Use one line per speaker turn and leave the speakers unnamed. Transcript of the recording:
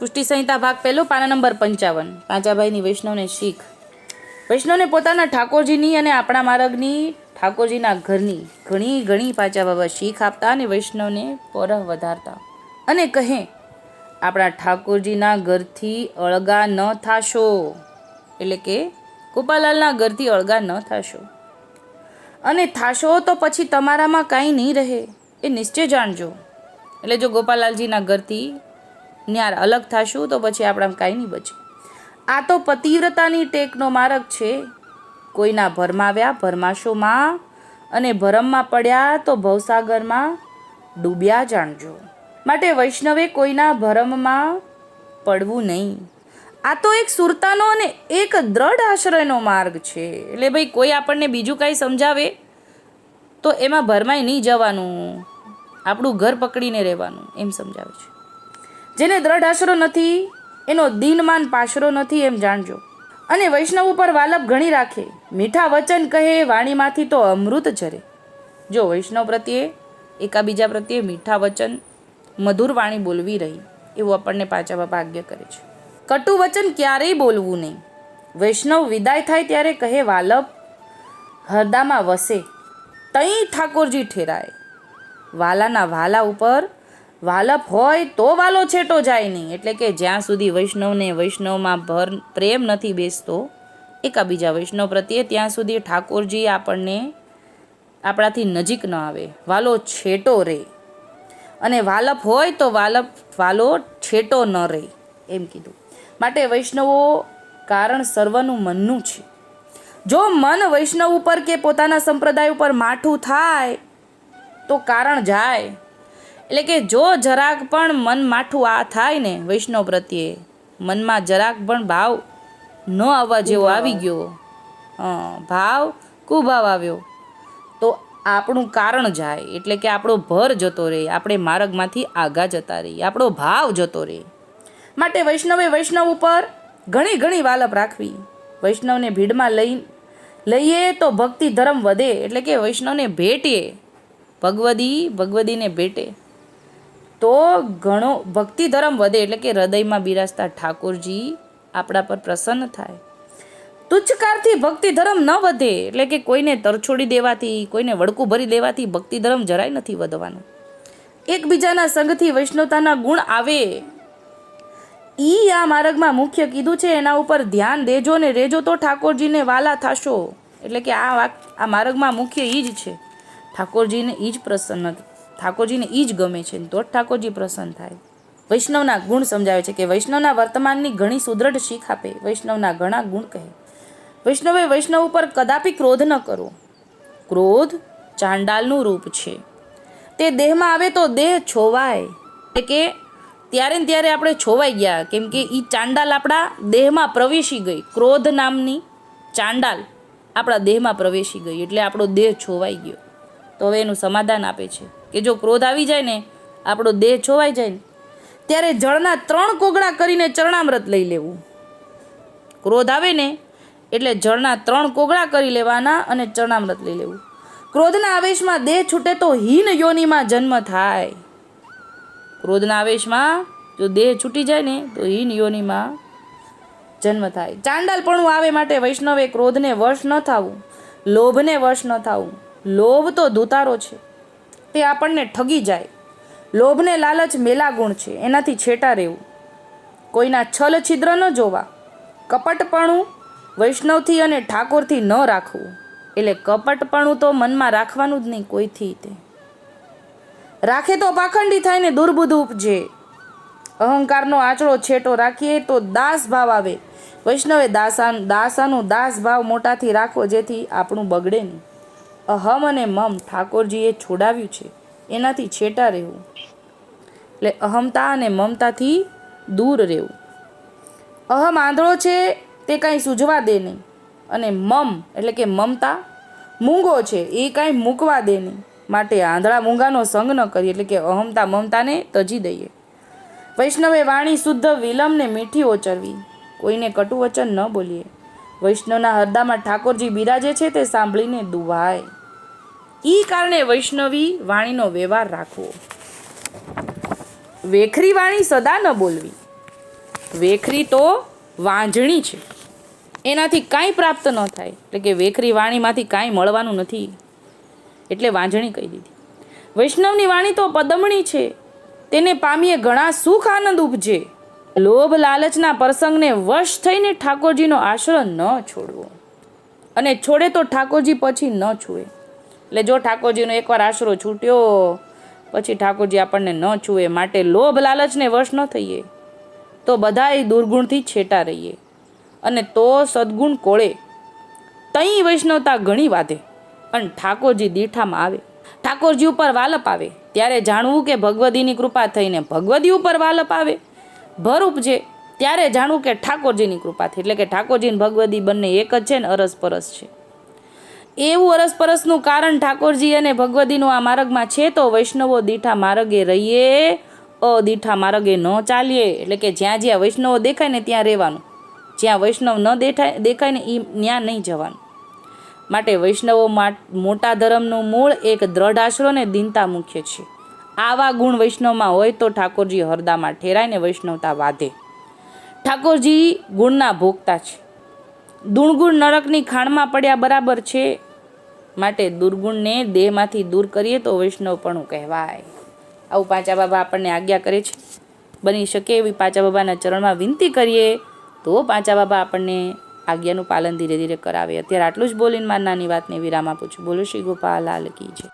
પુષ્ટિ સંહિતા ભાગ પહેલો, પાના નંબર પંચાવન. પાંચાભાઈની વૈષ્ણવને શીખ. વૈષ્ણવને પોતાના ઠાકોરજીની અને આપણા માર્ગની, ઠાકોરજીના ઘરની ઘણી ઘણી પાચા બાબા શીખ આપતા અને વૈષ્ણવને પરહ વધારતા. અને કહે, આપણા ઠાકોરજીના ઘરથી અળગા ન થાશો. એટલે કે, ગોપાલાલના ઘરથી અળગા ન થાશો. અને થાશો તો પછી તમારામાં કાંઈ નહીં રહે, એ નિશ્ચય જાણજો. એટલે જો ગોપાલાલજીના ઘરથી ન્યાર અલગ થાશું તો પછી આપણા કાંઈ નહીં બચે આ તો પતિવ્રતાની ટેકનો માર્ગ છે. કોઈના ભરમાવ્યા ભરમાશોમાં અને ભરમમાં પડ્યા તો ભવસાગરમાં ડૂબ્યા જાણજો. માટે વૈષ્ણવે કોઈના ભરમમાં પડવું નહીં. આ તો એક સુરતાનો અને એક દ્રઢ આશ્રયનો માર્ગ છે. એટલે ભાઈ કોઈ આપણને બીજું કાંઈ સમજાવે તો એમાં ભરમાય નહીં જવાનું. આપણું ઘર પકડીને રહેવાનું. એમ સમજાવે છે. જેને દ્રઢ આશરો નથી, એનો દિનમાન પાશરો નથી એમ જાણજો. અને વૈષ્ણવ ઉપર વાલપ ઘણી રાખે. મીઠા વચન કહે, વાણીમાંથી તો અમૃત ઝરે. જો વૈષ્ણવ પ્રત્યે, એકાબીજા પ્રત્યે મીઠા વચન, મધુર વાણી બોલવી રહી, એવું આપણને પાછા ભાગ્ય કરે છે. કટુ વચન ક્યારેય બોલવું નહીં. વૈષ્ણવ વિદાય થાય ત્યારે કહે, વાલપ, હરદામાં વસે. તઈ ઠાકોરજી ઠેરાય. વાલાના વાલા ઉપર વાલપ હોય તો વાલો છેટો જાય નહીં. એટલે કે જ્યાં સુધી વૈષ્ણવને વૈષ્ણવમાં ભર, પ્રેમ નથી બેસતો એકાબીજા વૈષ્ણવ પ્રત્યે ત્યાં સુધી ઠાકોરજી આપણને આપણાથી નજીક ન આવે. વાલો છેટો રહે અને વાલપ હોય તો વાલપ, વાલો છેટો ન રહે એમ કીધું. માટે વૈષ્ણવો કારણ સર્વનું મનનું છે. જો મન વૈષ્ણવ ઉપર કે પોતાના સંપ્રદાય ઉપર માઠું થાય, તો કારણ જાય. એટલે કે જો જરાક પણ મન માઠું આ થાય ને વૈષ્ણવ પ્રત્યે મનમાં જરાક પણ ભાવ ન આવવા જેવો આવી ગયો. હં ભાવ કુભાવ આવ્યો. તો આપણું કારણ જાય એટલે કે આપણો ભર જતો રહે આપણે માર્ગમાંથી આગા જતા રહીએ આપણો ભાવ જતો રહે. માટે વૈષ્ણવે વૈષ્ણવ ઉપર ઘણી ઘણી વાલપ રાખવી. વૈષ્ણવને ભીડમાં લઈ લઈએ તો ભક્તિ ધર્મ વધે એટલે કે વૈષ્ણવને ભેટીએ. ભગવદી ભગવદીને ભેટે. તો ઘણો ભક્તિ ધર્મ વધે એટલે કે હૃદયમાં બિરાજતા ઠાકોરજી આપણા પર પ્રસન્ન થાય. તુચ્છકારથી ભક્તિ ધર્મ ન વધે એટલે કે કોઈને તરછોડી દેવાથી, કોઈને વડકું ભરી દેવાથી ભક્તિ ધર્મ જરાય નથી વધવાનું. એકબીજાના સંગથી વૈષ્ણવતાના ગુણ આવે. ઈ આ માર્ગમાં મુખ્ય કીધું છે, એના ઉપર ધ્યાન દેજો ને રેજો તો ઠાકોરજીને વાલા થાશો. એટલે કે આ આ માર્ગમાં મુખ્ય ઈ જ છે. ઠાકોરજીને ઈ જ પ્રસન્ન ઠાકોરજીને એ જ ગમે છે તો જ ઠાકોરજી પ્રસન્ન થાય. વૈષ્ણવના ગુણ સમજાવે છે કે વૈષ્ણવના વર્તમાનની ઘણી સુદૃઢ શીખ આપે. વૈષ્ણવના ઘણા ગુણ કહે. વૈષ્ણવે વૈષ્ણવ ઉપર કદાપી ક્રોધ ન કરો. ક્રોધ ચાંડાલનું રૂપ છે. તે દેહમાં આવે તો દેહ છોવાય. એટલે કે ત્યારે ને ત્યારે આપણે છોવાઈ ગયા. કેમ કે એ ચાંડાલ આપણા દેહમાં પ્રવેશી ગઈ. ક્રોધ નામની ચાંડાલ આપણા દેહમાં પ્રવેશી ગઈ. એટલે આપણો દેહ છોવાઈ ગયો. તો હવે એનું સમાધાન આપે છે. કે જો ક્રોધ આવી જાય ને, આપણો દેહ છોવાઈ જાય ને, ત્યારે જળના ત્રણ કોગળા કરીને ચરણામૃત લઈ લેવું. ક્રોધ આવે ને, એટલે જળના ત્રણ કોગળા કરી લેવાના અને ચરણામૃત લઈ લેવું. ક્રોધના આવેશમાં દેહ છૂટે તો હીન યોનિમાં જન્મ થાય. ક્રોધના આવેશમાં જો દેહ છૂટી જાય ને, તો હીન યોનિમાં જન્મ થાય. ચાંડાલપણું આવે માટે વૈષ્ણવે ક્રોધને વશ ન થવું, લોભને વશ ન થવું. લોભ તો ધુતારો છે. તે આપણને ઠગી જાય. લોભને લાલચ મેલા ગુણ છે, એનાથી છેટા રહેવું. કોઈના છલ છિદ્ર ન જોવા, કપટપણું વૈષ્ણવથી અને ઠાકોરથી ન રાખવું. એટલે કપટપણું તો મનમાં રાખવાનું જ નહીં કોઈથી તે. રાખે તો પાખંડી થાય ને દુર્બુદ્ધ ઉપજે. અહંકારનો આંચળો છેટો રાખીએ તો દાસ ભાવ આવે. વૈષ્ણવે દાસા દાસાનું દાસ ભાવ મોટાથી રાખવો જેથી આપણું બગડે નહીં. અહમ અને મમ ઠાકોરજીએ છોડાવ્યું છે. એનાથી છેટા રહેવું. એટલે અહમતા અને મમતાથી દૂર રહેવું. અહમ આંધળો છે તે કાંઈ સૂઝવા દે નહીં. અને મમ એટલે કે મમતા મૂંગો છે એ કાંઈ મૂકવા દે નહીં. માટે આંધળા મૂંગાનો સંગ ન કરીએ એટલે કે અહમતા મમતાને તજી દઈએ. વૈષ્ણવે વાણી શુદ્ધ વિલંબને મીઠી ઓચરવી. કોઈને કટુ વચન ન બોલીએ. વૈષ્ણવના હરદામાં ઠાકોરજી બિરાજે છે તે સાંભળીને દુવાય ઈ કારણે વૈષ્ણવી વાણીનો વ્યવહાર રાખવો. વેખરી વાણી સદા ન બોલવી. વેખરી તો વાંજણી છે. એનાથી કાંઈ પ્રાપ્ત ન થાય. એટલે કે વેખરી વાણીમાંથી કાંઈ મળવાનું નથી. એટલે વાંજણી કહી દીધી. વૈષ્ણવની વાણી તો પદમણી છે. તેને પામીએ ઘણા સુખ આનંદ ઉપજે. લોભ લાલચના પ્રસંગને વશ થઈને ઠાકોરજીનો આશ્રય ન છોડવો. અને છોડે તો ઠાકોરજી પછી ન છૂએ એટલે જો ઠાકોરજીનો એકવાર આશરો છૂટ્યો, પછી ઠાકોરજી આપણને ન છૂએ, માટે લોભ લાલચને વશ ન થઈએ. તો બધાય દુર્ગુણથી છેટા રહીએ. અને તો સદગુણ કોળે. તઈ વૈષ્ણવતા ઘણી વાધે અને ઠાકોરજી દીઠામાં આવે. ઠાકોરજી ઉપર વાલપ આવે, ત્યારે જાણવું કે ભગવદીની કૃપા થઈને ભગવદી ઉપર વાલપ આવે. ભર ઉપજે ત્યારે જાણવું કે ઠાકોરજીની કૃપાથી એટલે કે ઠાકોરજી ભગવદી બંને એક જ છે ને અરસપરસ છે. એવું અરસપરસનું કારણ ઠાકોરજી અને ભગવદીનું આ માર્ગમાં છે તો વૈષ્ણવો દીઠા માર્ગે રહીએ અદીઠા માર્ગે ન ચાલીએ. એટલે કે જ્યાં જ્યાં વૈષ્ણવો દેખાય ને ત્યાં રહેવાનું. જ્યાં વૈષ્ણવ ન દેખાય દેખાય ને એ ત્યાં નહીં જવાનું. માટે વૈષ્ણવો મોટા ધર્મનું મૂળ એક દ્રઢ આશરો ને દીનતા મુખ્ય છે. આવા ગુણ વૈષ્ણવમાં હોય તો ઠાકોરજી હરદામાં ઠેરાય ને વૈષ્ણવતા વાધે. ઠાકોરજી ગુણના ભોગતા છે. દુણગુણ નરકની ખાણમાં પડ્યા બરાબર છે માટે દુર્ગુણને દેહમાંથી દૂર કરીએ તો વૈષ્ણવપણું કહેવાય. આવું પાંચા બાબા આપણને આજ્ઞા કરે છે. બની શકે એવી પાંચા બાબાના ચરણમાં વિનંતી કરીએ તો પાંચા બાબા આપણને આજ્ઞાનું પાલન ધીરે ધીરે કરાવે. અત્યારે આટલું જ બોલીને માર નાની વાતને વિરામ આપું છું. બોલો શ્રી ગોપાલ લાલ કી જય.